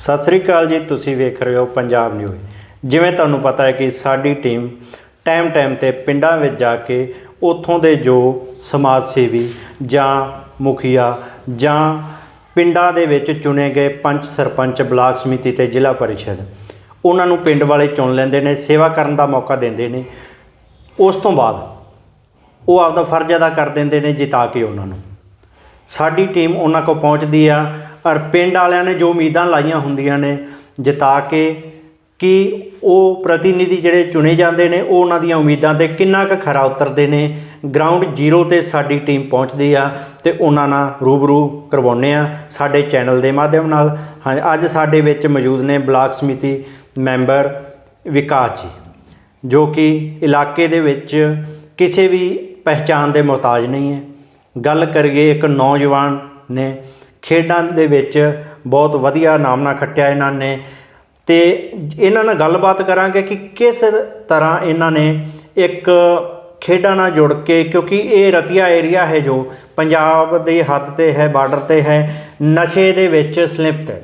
ਸਤਿ ਸ੍ਰੀ ਅਕਾਲ ਜੀ, ਤੁਸੀਂ ਵੇਖ ਰਹੇ ਹੋ ਪੰਜਾਬ ਨਿਊਜ਼ ਜਿਵੇਂ ਤੁਹਾਨੂੰ ਪਤਾ ਹੈ ਕਿ ਸਾਡੀ ਟੀਮ ਟਾਈਮ ਟਾਈਮ ਤੇ ਪਿੰਡਾਂ ਵਿੱਚ ਜਾ ਕੇ ਉੱਥੋਂ ਦੇ ਜੋ ਸਮਾਜ ਸੇਵੀ ਜਾਂ ਮੁਖੀਆ ਜਾਂ ਪਿੰਡਾਂ ਦੇ ਵਿੱਚ ਚੁਣੇ ਗਏ ਪੰਚ ਸਰਪੰਚ ਬਲਾਕ ਸਮਿਤੀ ਤੇ ਜ਼ਿਲ੍ਹਾ ਪਰਿਸ਼ਦ, ਉਹਨਾਂ ਨੂੰ ਪਿੰਡ ਵਾਲੇ ਚੁਣ ਲੈਂਦੇ ਨੇ, ਸੇਵਾ ਕਰਨ ਦਾ ਮੌਕਾ ਦਿੰਦੇ ਨੇ। ਉਸ ਤੋਂ ਬਾਅਦ ਉਹ ਆਪਦਾ ਫਰਜ਼ ਅਦਾ ਕਰ ਦਿੰਦੇ ਨੇ ਜਿਤਾ ਕੇ ਉਹਨਾਂ ਨੂੰ। ਸਾਡੀ ਟੀਮ ਉਹਨਾਂ ਕੋਲ ਪਹੁੰਚਦੀ ਆ ਔਰ ਪਿੰਡ ਵਾਲਿਆਂ ਨੇ ਜੋ ਉਮੀਦਾਂ ਲਾਈਆਂ ਹੁੰਦੀਆਂ ਨੇ ਜਿਤਾ ਕੇ ਕਿ ਉਹ ਪ੍ਰਤੀਨਿਧੀ ਜਿਹੜੇ ਚੁਣੇ ਜਾਂਦੇ ਨੇ, ਉਹ ਉਹਨਾਂ ਦੀਆਂ ਉਮੀਦਾਂ ਤੇ ਕਿੰਨਾ ਕੁ ਖਰਾ ਉਤਰਦੇ ਨੇ। ਗਰਾਊਂਡ ਜ਼ੀਰੋ ਤੇ ਸਾਡੀ ਟੀਮ ਪਹੁੰਚਦੀ ਆ ਤੇ ਉਹਨਾਂ ਨਾਲ ਰੂਬਰੂ ਕਰਵਾਉਂਦੇ ਆ ਸਾਡੇ ਚੈਨਲ ਦੇ ਮਾਧਿਅਮ ਨਾਲ। ਹਾਂ, ਅੱਜ ਸਾਡੇ ਵਿੱਚ ਮੌਜੂਦ ਨੇ ਬਲਾਕ ਸਮਿਤੀ ਮੈਂਬਰ ਵਿਕਾਸ ਜੀ, ਜੋ ਕਿ ਇਲਾਕੇ ਦੇ ਵਿੱਚ ਕਿਸੇ ਵੀ ਪਹਿਚਾਣ ਦੇ ਮੁਹਤਾਜ ਨਹੀਂ ਹੈ। ਗੱਲ ਕਰੀਏ ਇੱਕ ਨੌਜਵਾਨ ਨੇ ਖੇਡਾਂ ਦੇ ਵਿੱਚ ਬਹੁਤ ਵਧੀਆ ਨਾਮ ਨਾਮਨਾ ਖੱਟਿਆ ਇਹਨਾਂ ਨੇ। ਤੇ ਇਹਨਾਂ ਨਾਲ ਗੱਲਬਾਤ ਕਰਾਂਗੇ ਕਿ ਕਿਸ ਤਰ੍ਹਾਂ ਇਹਨਾਂ ਨੇ ਇੱਕ ਖੇਡਾਂ ਨਾਲ ਜੁੜ ਕੇ, ਕਿਉਂਕਿ ਇਹ ਰਤੀਆ ਏਰੀਆ ਹੈ ਜੋ ਪੰਜਾਬ ਦੇ ਹੱਦ ਤੇ ਹੈ, ਬਾਰਡਰ ਤੇ ਹੈ, ਨਸ਼ੇ ਦੇ ਵਿੱਚ ਸਲਿਪਤ ਹੈ।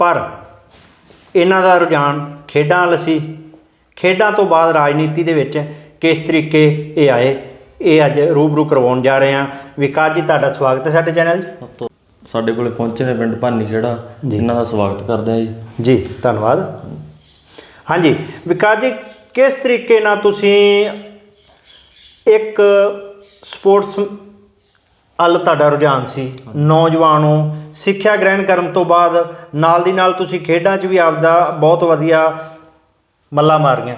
ਪਰ ਇਹਨਾਂ ਦਾ ਰੁਝਾਨ ਖੇਡਾਂ ਵੱਲ ਸੀ। ਖੇਡਾਂ ਤੋਂ ਬਾਅਦ ਰਾਜਨੀਤੀ ਦੇ ਵਿੱਚ ਕਿਸ ਤਰੀਕੇ ਇਹ ਆਏ, ਇਹ ਅੱਜ ਰੂਬਰੂ ਕਰਵਾਉਣ ਜਾ ਰਹੇ ਹਾਂ। ਵਿਕਾਸ ਜੀ, ਤੁਹਾਡਾ ਸਵਾਗਤ ਹੈ ਸਾਡੇ ਚੈਨਲ 'ਚ। ਸਾਡੇ ਕੋਲੇ ਪਹੁੰਚੇ ਨੇ ਪਿੰਡ ਭਾਨੀ ਖੇੜਾ ਇਹਨਾਂ ਦਾ ਸਵਾਗਤ ਕਰਦੇ ਆ ਜੀ। ਜੀ ਧੰਨਵਾਦ। ਹਾਂਜੀ ਵਿਕਾਸ ਜੀ ਕਿਸ ਤਰੀਕੇ ਨਾਲ ਤੁਸੀਂ ਇੱਕ ਸਪੋਰਟਸ ਵੱਲ ਤੁਹਾਡਾ ਰੁਝਾਨ ਸੀ? ਨੌਜਵਾਨ ਸਿੱਖਿਆ ਗ੍ਰਹਿਣ ਕਰਨ ਤੋਂ ਬਾਅਦ ਨਾਲ ਦੀ ਨਾਲ ਤੁਸੀਂ ਖੇਡਾਂ 'ਚ ਵੀ ਆਪਦਾ ਬਹੁਤ ਵਧੀਆ ਮੱਲਾ ਮਾਰੀਆਂ।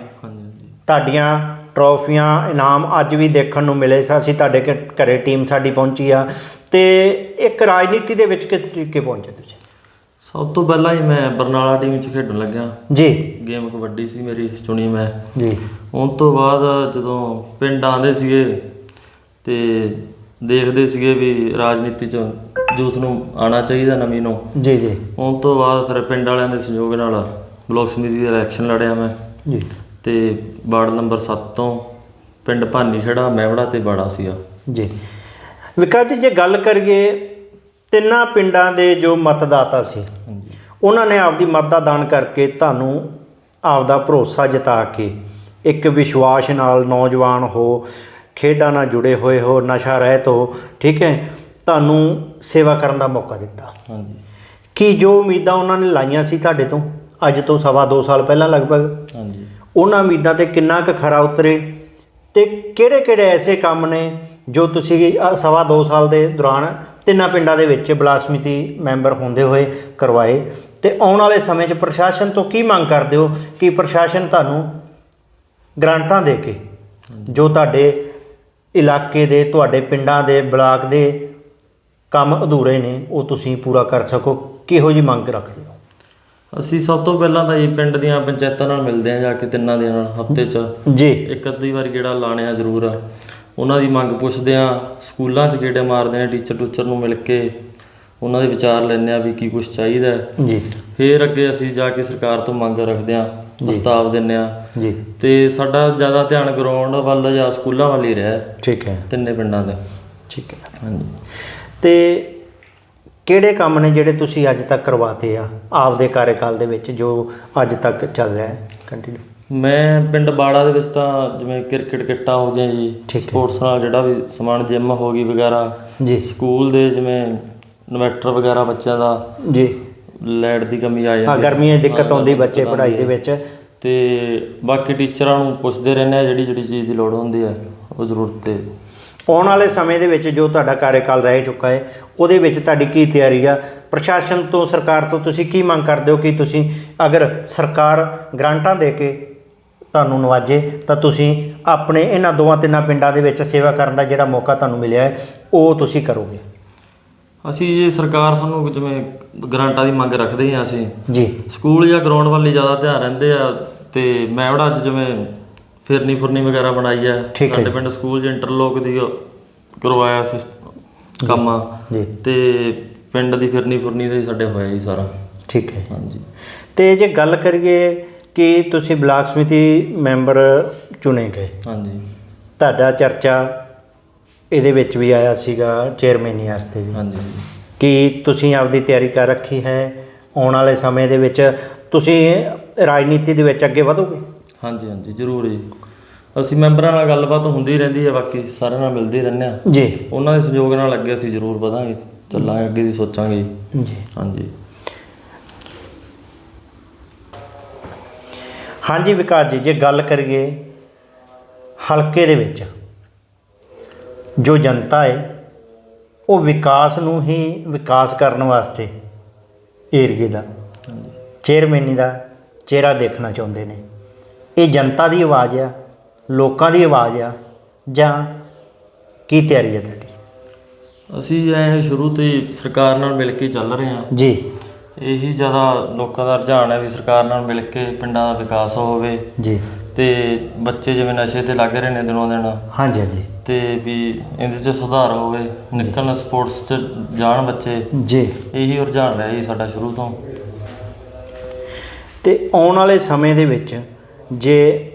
ਤੁਹਾਡੀਆਂ ਟਰੋਫੀਆਂ ਇਨਾਮ ਅੱਜ ਵੀ ਦੇਖਣ ਨੂੰ ਮਿਲੇ ਸੀ ਅਸੀਂ ਤੁਹਾਡੇ ਘਰੇ ਟੀਮ ਸਾਡੀ ਪਹੁੰਚੀ ਆ। ਤੇ ਇੱਕ ਰਾਜਨੀਤੀ ਦੇ ਵਿੱਚ ਕਿਸ ਤਰੀਕੇ ਪਹੁੰਚੇ ਤੁਸੀਂ? ਸਭ ਤੋਂ ਪਹਿਲਾਂ ਹੀ ਮੈਂ ਬਰਨਾਲਾ ਟੀਮ 'ਚ ਖੇਡਣ ਲੱਗਿਆ। ਜੀ। ਗੇਮ ਕਬੱਡੀ ਸੀ ਮੇਰੀ ਚੁਣੀ ਮੈਂ। ਜੀ। ਉਸ ਤੋਂ ਬਾਅਦ ਜਦੋਂ ਪਿੰਡ ਆਉਂਦੇ ਸੀਗੇ ਤੇ ਦੇਖਦੇ ਸੀਗੇ ਵੀ ਰਾਜਨੀਤੀ 'ਚ ਯੂਥ ਨੂੰ ਆਉਣਾ ਚਾਹੀਦਾ ਨਵੀਂ ਨੂੰ। ਜੀ ਜੀ। ਉਸ ਤੋਂ ਬਾਅਦ ਫਿਰ ਪਿੰਡ ਵਾਲਿਆਂ ਦੇ ਸਹਿਯੋਗ ਨਾਲ ਬਲਾਕ ਸਮਿਤੀ ਦੀ ਇਲੈਕਸ਼ਨ ਲੜਿਆ ਮੈਂ। ਜੀ। ਤੇ ਵਾਰਡ ਨੰਬਰ 7 ਤੋਂ ਪਿੰਡ ਭਾਨੀ ਖੇੜਾ ਮੈਵੜਾ ਤੇ ਬਾੜਾ ਸੀਗਾ। ਜੀ। ਵਿਕਾਸ ਜੀ ਜੇ ਗੱਲ ਕਰੀਏ ਤਿੰਨਾਂ ਪਿੰਡਾਂ ਦੇ ਜੋ ਮਤਦਾਤਾ ਸੀ ਉਹਨਾਂ ਨੇ ਆਪਦੀ ਮਤ ਦਾ ਦਾਨ ਕਰਕੇ ਤੁਹਾਨੂੰ ਆਪਦਾ ਭਰੋਸਾ ਜਤਾ ਕੇ ਇੱਕ ਵਿਸ਼ਵਾਸ ਨਾਲ ਨੌਜਵਾਨ ਹੋ ਖੇਡਾਂ ਨਾਲ ਜੁੜੇ ਹੋਏ ਹੋ ਨਸ਼ਾ ਰਹਿਤ ਹੋ ਠੀਕ ਹੈ ਤੁਹਾਨੂੰ ਸੇਵਾ ਕਰਨ ਦਾ ਮੌਕਾ ਦਿੱਤਾ। ਹਾਂਜੀ। ਕੀ ਜੋ ਉਮੀਦਾਂ ਉਹਨਾਂ ਨੇ ਲਾਈਆਂ ਸੀ ਤੁਹਾਡੇ ਤੋਂ ਅੱਜ ਤੋਂ ਸਵਾ ਦੋ ਸਾਲ ਪਹਿਲਾਂ ਲਗਭਗ? ਹਾਂਜੀ। ਉਹਨਾਂ ਉਮੀਦਾਂ ਤੇ ਕਿੰਨਾ ਕੁ ਖਰਾ ਉਤਰੇ ਤੇ ਕਿਹੜੇ-ਕਿਹੜੇ ਐਸੇ ਕੰਮ ਨੇ ਜੋ ਤੁਸੀਂ ਸਵਾ ਦੋ ਸਾਲ ਦੇ ਦੌਰਾਨ ਤਿੰਨਾਂ ਪਿੰਡਾਂ ਦੇ ਵਿੱਚ ਬਲਾਕ ਸਮਿਤੀ ਮੈਂਬਰ ਹੁੰਦੇ ਹੋਏ ਕਰਵਾਏ ਤੇ ਆਉਣ ਵਾਲੇ ਸਮੇਂ 'ਚ ਪ੍ਰਸ਼ਾਸਨ ਤੋਂ ਕੀ ਮੰਗ ਕਰਦੇ ਹੋ ਕਿ ਪ੍ਰਸ਼ਾਸਨ ਤੁਹਾਨੂੰ ਗ੍ਰਾਂਟਾਂ ਦੇ ਕੇ ਜੋ ਤੁਹਾਡੇ ਇਲਾਕੇ ਦੇ ਤੁਹਾਡੇ ਪਿੰਡਾਂ ਦੇ ਬਲਾਕ ਦੇ ਕੰਮ ਅਧੂਰੇ ਨੇ ਉਹ ਤੁਸੀਂ ਪੂਰਾ ਕਰ ਸਕੋ? ਕਿਹੋ ਜੀ ਮੰਗ ਰੱਖਦੇ ਹੋ? ਅਸੀਂ ਸਭ ਤੋਂ ਪਹਿਲਾਂ ਤਾਂ ਇਹ ਪਿੰਡ ਦੀਆਂ ਪੰਚਾਇਤਾਂ ਨਾਲ ਮਿਲਦੇ ਆ ਜਾ ਕੇ ਤਿੰਨਾਂ ਦਿਨਾਂ ਨਾਲ ਹਫ਼ਤੇ 'ਚ ਜੀ। ਇੱਕ ਅੱਧੀ ਵਾਰ ਗੇੜਾ ਲਾਣੇ ਆ ਜ਼ਰੂਰ ਆ। ਉਹਨਾਂ ਦੀ ਮੰਗ ਪੁੱਛਦੇ ਆ ਸਕੂਲਾਂ 'ਚ ਗੇੜੇ ਮਾਰਦੇ ਆ ਟੀਚਰ ਟੂਚਰ ਨੂੰ ਮਿਲ ਕੇ ਉਹਨਾਂ ਦੇ ਵਿਚਾਰ ਲੈਂਦੇ ਆ ਵੀ ਕੀ ਕੁਝ ਚਾਹੀਦਾ ਹੈ। ਜੀ। ਫੇਰ ਅੱਗੇ ਅਸੀਂ ਜਾ ਕੇ ਸਰਕਾਰ ਤੋਂ ਮੰਗ ਰੱਖਦੇ ਆ ਪ੍ਰਸਤਾਵ ਦਿੰਦੇ ਆ ਜੀ। ਤੇ ਸਾਡਾ ਜ਼ਿਆਦਾ ਧਿਆਨ ਗਰਾਊਂਡ ਵੱਲ ਜਾਂ ਸਕੂਲਾਂ ਵੱਲ ਹੀ ਰਿਹਾ ਠੀਕ ਹੈ। ਤਿੰਨੇ ਪਿੰਡਾਂ ਦੇ। ਠੀਕ ਹੈ। ਹਾਂਜੀ। ਤੇ ਕਿਹੜੇ ਕੰਮ ਨੇ ਜਿਹੜੇ ਤੁਸੀਂ ਅੱਜ ਤੱਕ ਕਰਵਾਤੇ ਆ ਆਪਦੇ ਕਾਰਜਕਾਲ ਦੇ ਵਿੱਚ ਜੋ ਅੱਜ ਤੱਕ ਚੱਲ ਰਿਹਾ ਹੈ? ਕੰਟੀਨਿਊ ਮੈਂ ਪਿੰਡ ਬਾੜਾ ਦੇ ਵਿੱਚ ਤਾਂ ਜਿਵੇਂ ਕ੍ਰਿਕਟ ਕਿੱਟਾਂ ਹੋ ਗਈਆਂ ਜੀ ਹੈ। ਸਪੋਰਟਸ ਨਾਲ ਜਿਹੜਾ ਵੀ ਸਮਾਨ ਜਿਮ ਹੋ ਗਈ ਵਗੈਰਾ ਜੀ। ਸਕੂਲ ਦੇ ਜਿਵੇਂ ਇਨਵੈਟਰ ਵਗੈਰਾ ਬੱਚਿਆਂ ਦਾ ਜੀ। ਲਾਈਟ ਦੀ ਕਮੀ ਆ ਜਾਂਦੀ ਗਰਮੀਆਂ ਦੀ ਦਿੱਕਤ ਆਉਂਦੀ ਬੱਚੇ ਪੜ੍ਹਾਈ ਦੇ ਵਿੱਚ। ਤੇ ਬਾਕੀ ਟੀਚਰਾਂ ਨੂੰ ਪੁੱਛਦੇ ਰਹਿੰਦੇ ਆ ਜਿਹੜੀ ਜਿਹੜੀ ਚੀਜ਼ ਦੀ ਲੋੜ ਹੁੰਦੀ ਹੈ ਉਹ ਜ਼ਰੂਰਤ ਤੇ ਆਉਣ ਵਾਲੇ ਸਮੇਂ ਦੇ ਵਿੱਚ ਜੋ ਤੁਹਾਡਾ ਕਾਰਜਕਾਲ ਰਹਿ ਚੁੱਕਾ ਹੈ ਉਹਦੇ ਵਿੱਚ ਤੁਹਾਡੀ ਕੀ ਤਿਆਰੀ ਆ? ਪ੍ਰਸ਼ਾਸਨ ਤੋਂ ਸਰਕਾਰ ਤੋਂ ਤੁਸੀਂ ਕੀ ਮੰਗ ਕਰਦੇ ਹੋ ਕਿ ਤੁਸੀਂ ਅਗਰ ਸਰਕਾਰ ਗ੍ਰਾਂਟਾਂ ਦੇ ਕੇ ਤੁਹਾਨੂੰ ਨਵਾਜੇ ਤਾਂ ਤੁਸੀਂ ਆਪਣੇ ਇਹਨਾਂ ਦੋਵਾਂ ਤਿੰਨਾਂ ਪਿੰਡਾਂ ਦੇ ਵਿੱਚ ਸੇਵਾ ਕਰਨ ਦਾ ਜਿਹੜਾ ਮੌਕਾ ਤੁਹਾਨੂੰ ਮਿਲਿਆ ਹੈ ਉਹ ਤੁਸੀਂ ਕਰੋਗੇ। ਅਸੀਂ ਜੇ ਸਰਕਾਰ ਸਾਨੂੰ ਜਿਵੇਂ ਗ੍ਰਾਂਟਾਂ ਦੀ ਮੰਗ ਰੱਖਦੇ ਹਾਂ ਅਸੀਂ। ਜੀ। ਸਕੂਲ ਜਾਂ ਗਰਾਊਂਡ ਵੱਲ ਹੀ ਜ਼ਿਆਦਾ ਧਿਆਨ ਰਹਿੰਦੇ ਆ ਤੇ ਮੈਂ ਉਹੜਾ ਅੱਜ ਜਿਵੇਂ ਫਿਰਨੀ ਫੁਰਨੀ ਵਗੈਰਾ ਬਣਾਈ ਆ। ਠੀਕ ਹੈ ਸਾਡੇ ਪਿੰਡ ਸਕੂਲ 'ਚ ਇੰਟਰਲੋਕ ਦੀ ਉਹ ਕਰਵਾਇਆ ਸੀ ਕੰਮ। ਆ ਜੀ। ਤੇ ਪਿੰਡ ਦੀ ਫਿਰਨੀ ਫੁਰਨੀ ਦੇ ਸਾਡੇ ਹੋਇਆ ਜੀ ਸਾਰਾ। ਠੀਕ ਹੈ। ਹਾਂਜੀ। ਤੇ ਜੇ ਗੱਲ ਕਰੀਏ ਕਿ ਤੁਸੀਂ ਬਲਾਕ ਸਮਿਤੀ ਮੈਂਬਰ ਚੁਣੇ ਗਏ। ਹਾਂਜੀ। ਤੁਹਾਡਾ ਚਰਚਾ ਇਹਦੇ ਵਿੱਚ ਵੀ ਆਇਆ ਸੀਗਾ ਚੇਅਰਮੈਨੀ ਵਾਸਤੇ ਵੀ। ਹਾਂਜੀ। ਕਿ ਤੁਸੀਂ ਆਪਦੀ ਤਿਆਰੀ ਕਰ ਰੱਖੀ ਹੈ ਆਉਣ ਵਾਲੇ ਸਮੇਂ ਦੇ ਵਿੱਚ ਤੁਸੀਂ ਰਾਜਨੀਤੀ ਦੇ ਵਿੱਚ ਅੱਗੇ ਵਧੋਗੇ? ਹਾਂਜੀ ਹਾਂਜੀ ਜ਼ਰੂਰ ਜੀ। ਅਸੀਂ ਮੈਂਬਰਾਂ ਨਾਲ ਗੱਲਬਾਤ ਹੁੰਦੀ ਰਹਿੰਦੀ ਹੈ ਬਾਕੀ ਸਾਰਿਆਂ ਨਾਲ ਮਿਲਦੇ ਰਹਿੰਦੇ ਆ ਜੀ। ਉਹਨਾਂ ਦੇ ਸਹਿਯੋਗ ਨਾਲ ਅੱਗੇ ਅਸੀਂ ਜ਼ਰੂਰ ਵਧਾਂਗੇ ਚੱਲਾਂਗੇ ਅੱਗੇ ਦੀ ਸੋਚਾਂਗੇ ਜੀ। ਜੀ। ਹਾਂਜੀ। ਹਾਂਜੀ ਵਿਕਾਸ ਜੀ ਜੇ ਗੱਲ ਕਰੀਏ ਹਲਕੇ ਦੇ ਵਿੱਚ ਜੋ ਜਨਤਾ ਹੈ ਉਹ ਵਿਕਾਸ ਨੂੰ ਹੀ ਵਿਕਾਸ ਕਰਨ ਵਾਸਤੇ ਏਰੀਏ ਦਾ ਚੇਅਰਮੈਨੀ ਦਾ ਚਿਹਰਾ ਦੇਖਣਾ ਚਾਹੁੰਦੇ ਨੇ। ਇਹ ਜਨਤਾ ਦੀ ਆਵਾਜ਼ ਆ ਲੋਕਾਂ ਦੀ ਆਵਾਜ਼ ਆ ਜਾਂ ਕੀ ਤਿਆਰੀ ਹੈ ਤੁਹਾਡੀ? ਅਸੀਂ ਐ ਸ਼ੁਰੂ ਤੋਂ ਹੀ ਸਰਕਾਰ ਨਾਲ ਮਿਲ ਕੇ ਚੱਲ ਰਹੇ ਹਾਂ। ਜੀ। ਇਹੀ ਜ਼ਿਆਦਾ ਲੋਕਾਂ ਦਾ ਰੁਝਾਨ ਹੈ ਵੀ ਸਰਕਾਰ ਨਾਲ ਮਿਲ ਕੇ ਪਿੰਡਾਂ ਦਾ ਵਿਕਾਸ ਹੋਵੇ। ਜੀ। ਤੇ ਬੱਚੇ ਜਿਵੇਂ ਨਸ਼ੇ ਤੇ ਲੱਗ ਰਹੇ ਨੇ ਦਿਨੋਂ ਦਿਨ। ਹਾਂਜੀ ਹਾਂਜੀ। ਤੇ ਵੀ ਇਹਦੇ 'ਚ ਸੁਧਾਰ ਹੋਵੇ ਨਿਕਲਣ ਸਪੋਰਟਸ 'ਚ ਜਾਣ ਬੱਚੇ। ਜੀ। ਇਹੀ ਰੁਝਾਨ ਰਿਹਾ ਜੀ ਸਾਡਾ ਸ਼ੁਰੂ ਤੋਂ। ਤੇ ਆਉਣ ਵਾਲੇ ਸਮੇਂ ਦੇ ਵਿੱਚ ਜੇ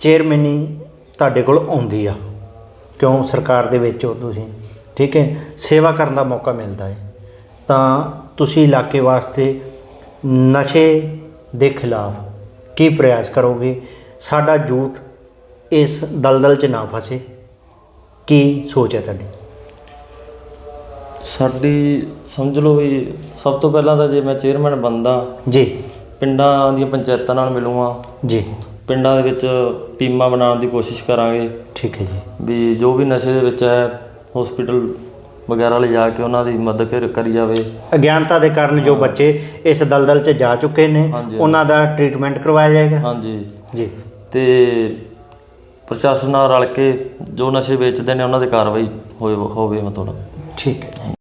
ਚੇਅਰਮੈਨੀ ਤੁਹਾਡੇ ਕੋਲ ਆਉਂਦੀ ਆ ਕਿਉਂ ਸਰਕਾਰ ਦੇ ਵਿੱਚ ਹੋ ਤੁਸੀਂ? ਠੀਕ ਹੈ? ਸੇਵਾ ਕਰਨ ਦਾ ਮੌਕਾ ਮਿਲਦਾ ਹੈ। ਤਾਂ ਤੁਸੀਂ ਇਲਾਕੇ ਵਾਸਤੇ ਨਸ਼ੇ ਦੇ ਖਿਲਾਫ ਕੀ ਪ੍ਰਯਾਸ ਕਰੋਗੇ? ਸਾਡਾ ਯੂਥ ਇਸ ਦਲਦਲ 'ਚ ਨਾ ਫਸੇ। ਕੀ ਸੋਚ ਹੈ ਤੁਹਾਡੀ? ਸਾਡੀ ਸਮਝ ਲਓ ਵੀ ਸਭ ਤੋਂ ਪਹਿਲਾਂ ਤਾਂ ਜੇ ਮੈਂ ਚੇਅਰਮੈਨ ਬੰਦਾ ਜੀ। ਪਿੰਡਾਂ ਦੀਆਂ ਪੰਚਾਇਤਾਂ ਨਾਲ ਮਿਲੂੰਗਾ। ਜੀ। ਪਿੰਡਾਂ ਦੇ ਵਿੱਚ ਟੀਮਾਂ ਬਣਾਉਣ ਦੀ ਕੋਸ਼ਿਸ਼ ਕਰਾਂਗੇ। ਠੀਕ ਹੈ ਜੀ। ਵੀ ਜੋ ਵੀ ਨਸ਼ੇ ਦੇ ਵਿੱਚ ਹੈ ਹਸਪੀਟਲ ਵਗੈਰਾ ਲਿਜਾ ਕੇ ਉਹਨਾਂ ਦੀ ਮਦਦ ਕਰ- ਕਰੀ ਜਾਵੇ। ਅਗਿਆਨਤਾ ਦੇ ਕਾਰਨ ਜੋ ਬੱਚੇ ਇਸ ਦਲਦਲ 'ਚ ਜਾ ਚੁੱਕੇ ਨੇ ਹਾਂਜੀ। ਉਹਨਾਂ ਦਾ ਟ੍ਰੀਟਮੈਂਟ ਕਰਵਾਇਆ ਜਾਏਗਾ। ਹਾਂਜੀ। ਜੀ। ਤੇ ਪ੍ਰਸ਼ਾਸਨ ਨਾਲ ਰਲ ਕੇ ਜੋ ਨਸ਼ੇ ਵੇਚਦੇ ਨੇ ਉਹਨਾਂ ਤੇ ਕਾਰਵਾਈ ਹੋਵੇ ਹੋਵੇ ਮਤਲਬ। ਠੀਕ ਹੈ।